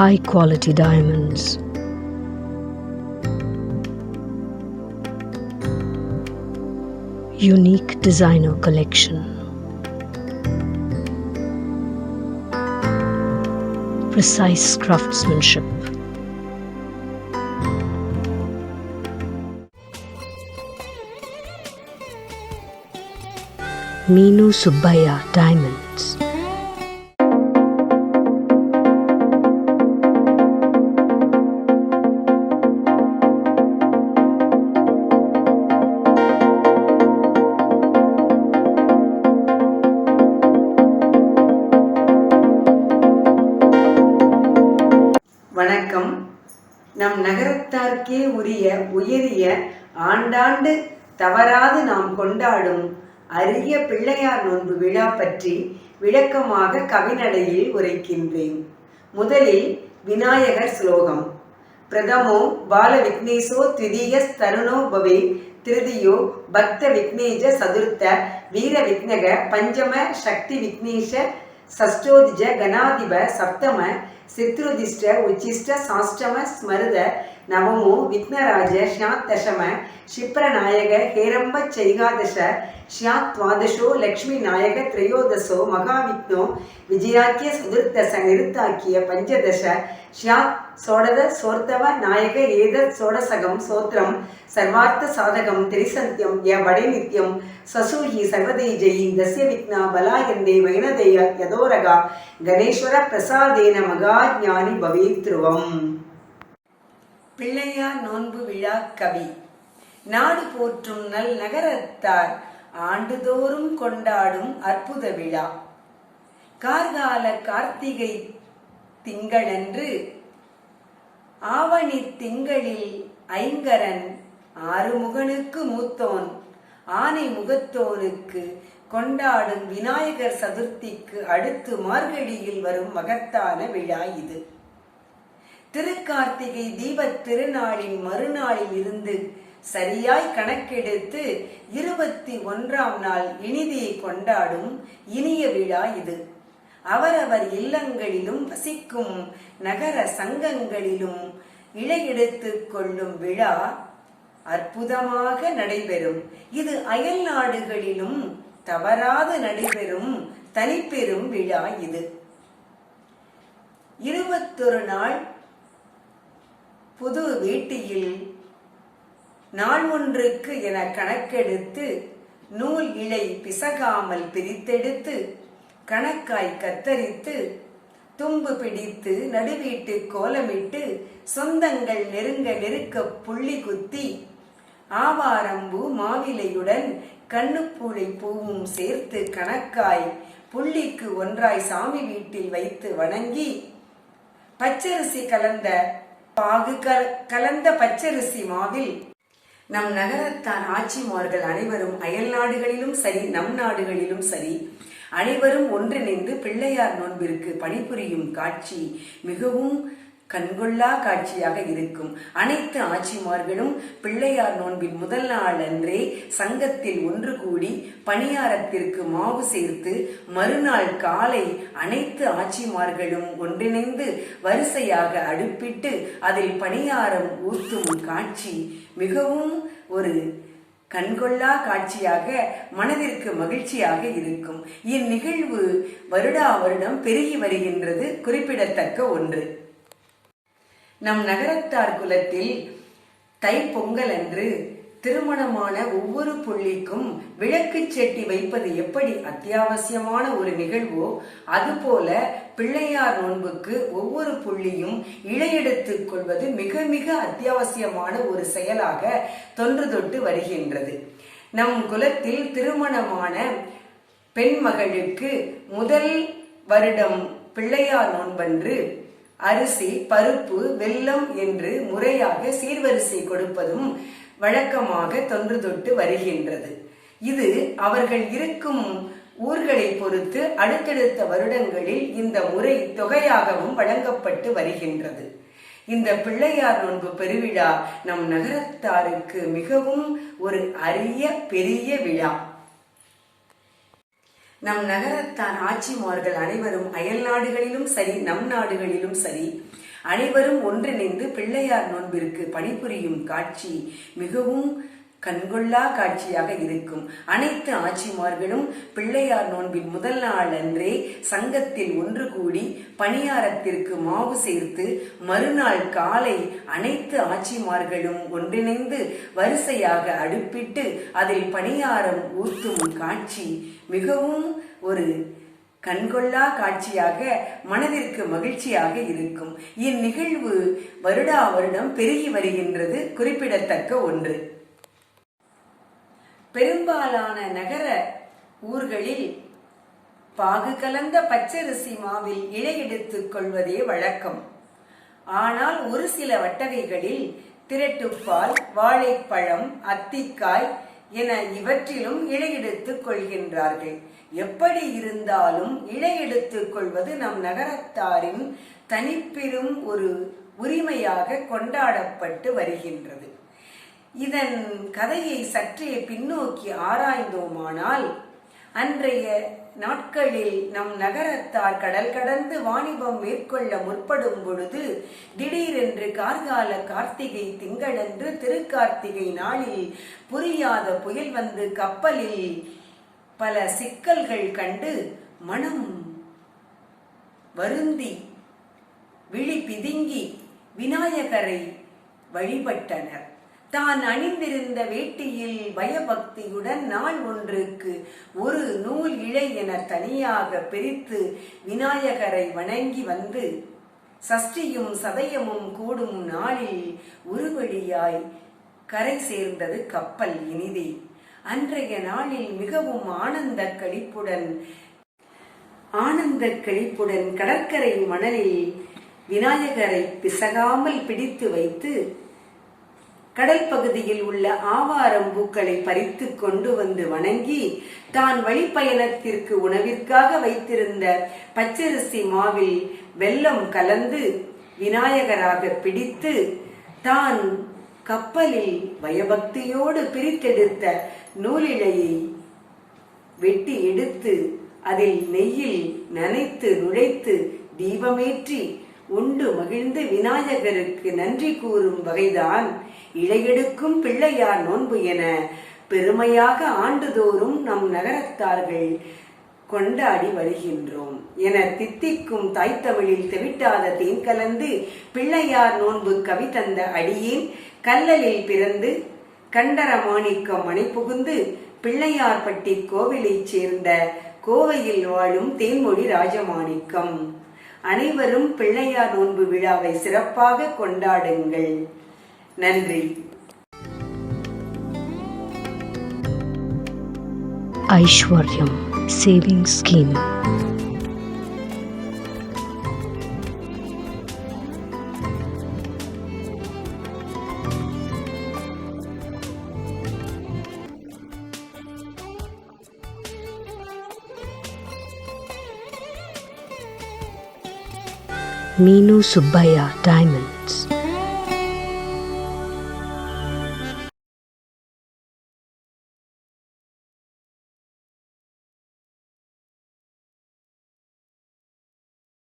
high quality diamonds. Unique designer collection. Precise craftsmanship. Minu Subbaya Diamonds. நம் நகரத்தார்க்கே உரிய உயரிய ஆண்டாண்டு தவறாது நாம் கொண்டாடும் அரிய பிள்ளையார் நோன்பு விழா பற்றி விளக்கமாக கவிநடையில் உரைக்கின்றேன். முதலில் விநாயகர் ஸ்லோகம். பிரதமோ பால விக்னேசோ திதிய தருணோ பவே திருதியோ பக்த விக்னேஜ சதுர்த்த வீர விக்னக பஞ்சம சக்தி விக்னேஷ षष्ठोदिज गणाधिप सप्तम सित्रुदिष्ट उच्चिष्ट साष्टम स्मृत நவமோ விக்னராஜ ஷியாத்தசம க்ஷிப்ரநாயக ஹேரம்ப சைகாதச ஷியாத்வாதசோ லக்ஷ்மி நாயக திரையோதசோ மகாவிக்னோ விஜயாக்கிய சுதிர்த்தச நிறுத்தாக்கிய பஞ்சதச ஷியாத் சோடத சோர்த்தவ நாயக ஏத சோடசகம் சோத்திரம் சர்வார்த்த சாதகம் திரிசந்தியம் ய படைநித்யம் சசூஹி சர்வதேஜயி தஸ்ய விக்னா பலாயந்தே வைணதேய யதோரகா கணேஸ்வர பிரசாதேன மகா ஞானி பிள்ளையார் நோன்பு விழா கவி. நாடு போற்றும் நல் நகரத்தார் ஆண்டுதோறும் கொண்டாடும் அற்புத விழா. கார்கால கார்த்திகை திங்களன்று ஆவணி திங்களில் ஐங்கரன் ஆறுமுகனுக்கு மூத்தோன். ஆனை முகத்தோனுக்கு கொண்டாடும் விநாயகர் சதுர்த்திக்கு அடுத்து மார்கழியில் வரும் மகத்தான விழா இது. திருக்கார்த்திகை தீபத் திருநாளின் மறுநாளில் இருந்து சரியாய் கணக்கெடுத்து இருபத்தி ஒன்றாம் நாள் இனிதியை கொண்டாடும் இனிய விழா இது. அவரவர் இல்லங்களிலும் வசிக்கும் நகர சங்கங்களிலும் இழையெடுத்துக் கொள்ளும் விழா அற்புதமாக நடைபெறும். இது அயல் நாடுகளிலும் தவறாது நடைபெறும் தனிப்பெரும் விழா இது. இருபத்தொரு நாள் புது வீட்டியில் நாள் ஒன்றுக்கு என கணக்கெடுத்து நூல் இழை பிசகாமல் பிரித்தெடுத்து கணக்காய் கத்தரித்து தும்பு பிடித்து நடுவீட்டு கோலமிட்டு சொந்தங்கள் நெருங்க நெருக்க புள்ளி குத்தி ஆவாரம்பூ மாவிலையுடன் கண்ணுப்பூளை பூவும் சேர்த்து கணக்காய் புள்ளிக்கு ஒன்றாய் சாமி வீட்டில் வைத்து வணங்கி பச்சரிசி கலந்த பாகு கல- கலந்த பச்சரிசி மாவில் நம் நகரத்தான் ஆட்சிமார்கள் அனைவரும் அயல் நாடுகளிலும் சரி நம் நாடுகளிலும் சரி அனைவரும் ஒன்றிணைந்து பிள்ளையார் நோன்பிற்கு பணிபுரியும் காட்சி மிகவும் கண்கொள்ளா காட்சியாக இருக்கும். அனைத்து ஆட்சிமார்களும் பிள்ளையார் நோன்பின் முதல் நாள் அன்றே சங்கத்தில் ஒன்று கூடி பணியாரத்திற்கு மாவு சேர்த்து மறுநாள் காலை அனைத்து ஆட்சிமார்களும் ஒன்றிணைந்து வரிசையாக அடுப்பிட்டு அதில் பணியாரம் ஊர்த்தும் காட்சி மிகவும் ஒரு கண்கொள்ளா காட்சியாக மனதிற்கு மகிழ்ச்சியாக இருக்கும். இந்நிகழ்வு வருடா வருடம் பெருகி வருகின்றது குறிப்பிடத்தக்க ஒன்று. நம் நகரத்தார் குலத்தில் தைப்பொங்கல் அன்று திருமணமான ஒவ்வொரு புள்ளிக்கும் விளக்குச் செட்டி வைப்பது எப்படி அத்தியாவசியமான ஒரு நிகழ்வோ அதுபோல பிள்ளையார் நோன்புக்கு ஒவ்வொரு புள்ளியும் இழையெடுத்துக் கொள்வது மிக மிக அத்தியாவசியமான ஒரு செயலாக தொன்று தொட்டு வருகின்றது. நம் குலத்தில் திருமணமான பெண் மகளுக்கு முதல் வருடம் பிள்ளையார் நோன்பன்று அரிசி பருப்பு வெல்லம் என்று முறையாக சீர்வரிசை கொடுப்பதும் வழக்கமாக தொன்று தொட்டு வருகின்றது. இது அவர்கள் இருக்கும் ஊர்களை பொறுத்து அடுத்தடுத்த வருடங்களில் இந்த முறை தொகையாகவும் வழங்கப்பட்டு வருகின்றது. இந்த பிள்ளையார் நோன்பு பெருவிழா நம் நகரத்தாருக்கு மிகவும் ஒரு அரிய பெரிய விழா. நம் நகரத்தான் ஆட்சிமார்கள் அனைவரும் அயல் நாடுகளிலும் சரி நம் நாடுகளிலும் சரி அனைவரும் ஒன்றிணைந்து பிள்ளையார் நோன்பிற்கு பணிபுரியும் காட்சி மிகவும் கண்கொள்ளா காட்சியாக இருக்கும். அனைத்து ஆட்சிமார்களும் பிள்ளையார் நோன்பின் முதல் நாள் அன்றே சங்கத்தில் ஒன்று கூடி பணியாரத்திற்கு மாவு சேர்த்து மறுநாள் காலை அனைத்து ஆட்சிமார்களும் ஒன்றிணைந்து வரிசையாக அடுப்பிட்டு அதில் பணியாரம் ஊற்றும் காட்சி மிகவும் ஒரு கண்கொள்ளா காட்சியாக மனதிற்கு மகிழ்ச்சியாக இருக்கும். இந்நிகழ்வு வருடா வருடம் பெருகி வருகின்றது குறிப்பிடத்தக்க ஒன்று. பெரும்பாலான நகர ஊர்களில் பாகு கலந்த பச்சரிசி மாவில் இழையெடுத்துக் கொள்வதே வழக்கம். ஆனால் ஒரு சில வட்டகைகளில் திரட்டுப்பால் வாழைப்பழம் அத்திக்காய் என இவற்றிலும் இழையெடுத்துக் கொள்கின்றார்கள். எப்படி இருந்தாலும் இழையெடுத்துக் கொள்வது நம் நகரத்தாரின் தனிப்பெரும் ஒரு உரிமையாக கொண்டாடப்பட்டு வருகின்றது. இதன் கதையை சற்றே பின்னோக்கி ஆராய்ந்தோமானால் அன்றைய நாட்களில் நம் நகரத்தார் கடல் கடந்து வாணிபம் மேற்கொள்ள முற்படும் பொழுது திடீரென்று கார்கால கார்த்திகை திங்களன்று திருக்கார்த்திகை நாளில் புரியாத புயல் வந்து கப்பலில் பல சிக்கல்கள் கண்டு மனம் வருந்தி விழி பிதுங்கி விநாயகரை வழிபட்டனர். தான் அணிந்திருந்த வேட்டியில் பயபக்தியுடன் நாள் ஒன்றுக்கு ஒரு நூல் இழை என தனியாக பிரித்து விநாயகரை வணங்கி வந்து சஷ்டியும் சதயமும் கூடும் நாளில் உருவழியாய் கரை சேர்ந்தது கப்பல் இனிதே. அன்றைய நாளில் மிகவும் ஆனந்த கழிப்புடன் ஆனந்த கழிப்புடன் கடற்கரை மணலில் விநாயகரை பிசகாமல் பிடித்து வைத்து கடல் பகுதியில் உள்ள ஆவாரம் பூக்களை பறித்து கொண்டு வந்து வணங்கி தான் வழிப்பயணத்திற்கு உணவிற்காக வைத்திருந்த பச்சரிசி மாவில் வெல்லம் கலந்து விநாயகராக பிடித்து தான் கப்பலில் பயபக்தியோடு பிரித்தெடுத்த நூலிழையை வெட்டி எடுத்து அதில் நெய்யில் நனைத்து நுழைத்து தீபமேற்றி உண்டு மகிழ்ந்து விநாயகருக்கு நன்றி கூறும் வகைதான் இழையெடுக்கும் பிள்ளையார் நோன்பு என பெருமையாக ஆண்டுதோறும் நம் நகரத்தார்கள் கொண்டாடி வருகின்றோம். என தித்திக்கும் தாய்த்தமிழில் தெவிட்டாத தேன் கலந்து பிள்ளையார் நோன்பு கவி தந்த அடியேன் கல்லலில் பிறந்து கண்டர மாணிக்கம் மணி புகுந்து பிள்ளையார்பட்டி கோவிலைச் சேர்ந்த கோவையில் வாழும் தேன்மொழி ராஜமாணிக்கம். அனைவரும் பிள்ளையார் நோன்பு விழாவை சிறப்பாக கொண்டாடுங்கள். நன்றி Aishwaryam Savings Scheme. Meenu Subbaya Diamonds.